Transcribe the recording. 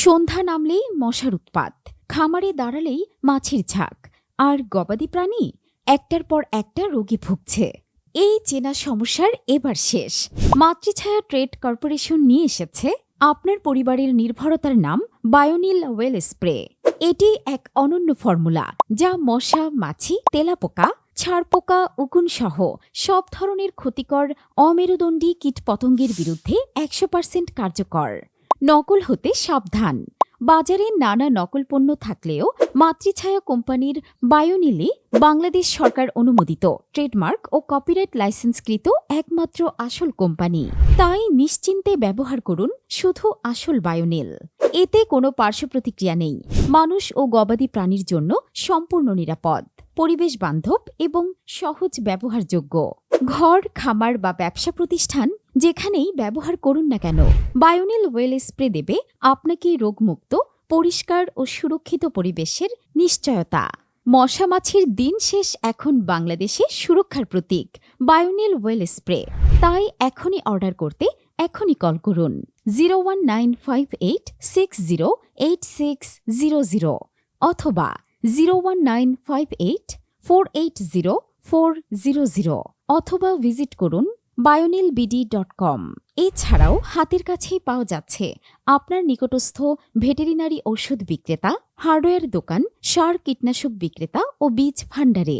সন্ধ্যা নামলেই মশার উৎপাত। খামারে দাঁড়ালেই মাছির ঝাঁক। আর গবাদি প্রাণী একটার পর একটা রোগে ভুগছে। এই চেনা সমস্যার এবার শেষ। মাতৃছায়া ট্রেড কর্পোরেশন নিয়ে এসেছে আপনার পরিবারের নির্ভরতার নাম বায়োনিল ওয়েল স্প্রে। এটি এক অনন্য ফর্মুলা যা মশা, মাছি, তেলাপোকা, ছাড়পোকা উকুন সহ সব ধরনের ক্ষতিকর অমেরুদণ্ডী কীটপতঙ্গের বিরুদ্ধে একশো পার্সেন্ট কার্যকর। নকল হতে সাবধান। বাজারে নানা নকল পণ্য থাকলেও মাতৃছায়া কোম্পানির বায়োনিলে বাংলাদেশ সরকার অনুমোদিত, ট্রেডমার্ক ও কপিরাইট লাইসেন্সকৃত একমাত্র আসল কোম্পানি। তাই নিশ্চিন্তে ব্যবহার করুন শুধু আসল বায়োনিল। এতে কোনো পার্শ্ব প্রতিক্রিয়া নেই। মানুষ ও গবাদি প্রাণীর জন্য সম্পূর্ণ নিরাপদ, পরিবেশ বান্ধব এবং সহজ ব্যবহারযোগ্য। ঘর, খামার বা ব্যবসা প্রতিষ্ঠান যেখানেই ব্যবহার করুন না কেন, বায়োনিল ওয়েল স্প্রে দেবে আপনাকে রোগমুক্ত, পরিষ্কার ও সুরক্ষিত পরিবেশের নিশ্চয়তা। মশা মাছির দিন শেষ এখন বাংলাদেশে সুরক্ষার প্রতীক, বায়োনিল ওয়েল স্প্রে। তাই এখনই অর্ডার করতে এখনই কল করুন, zero one nine five eight six zero eight six zero zero অথবা zero one nine five eight four eight zero four zero zero অথবা ভিজিট করুন বায়োনিল বিডি ডট কম। এছাড়াও হাতের কাছেই পাওয়া যাচ্ছে আপনার নিকটস্থ ভেটেরিনারি ওষুধ বিক্রেতা, হার্ডওয়্যার দোকান, সার কীটনাশক বিক্রেতা ও বীজ ভাণ্ডারে।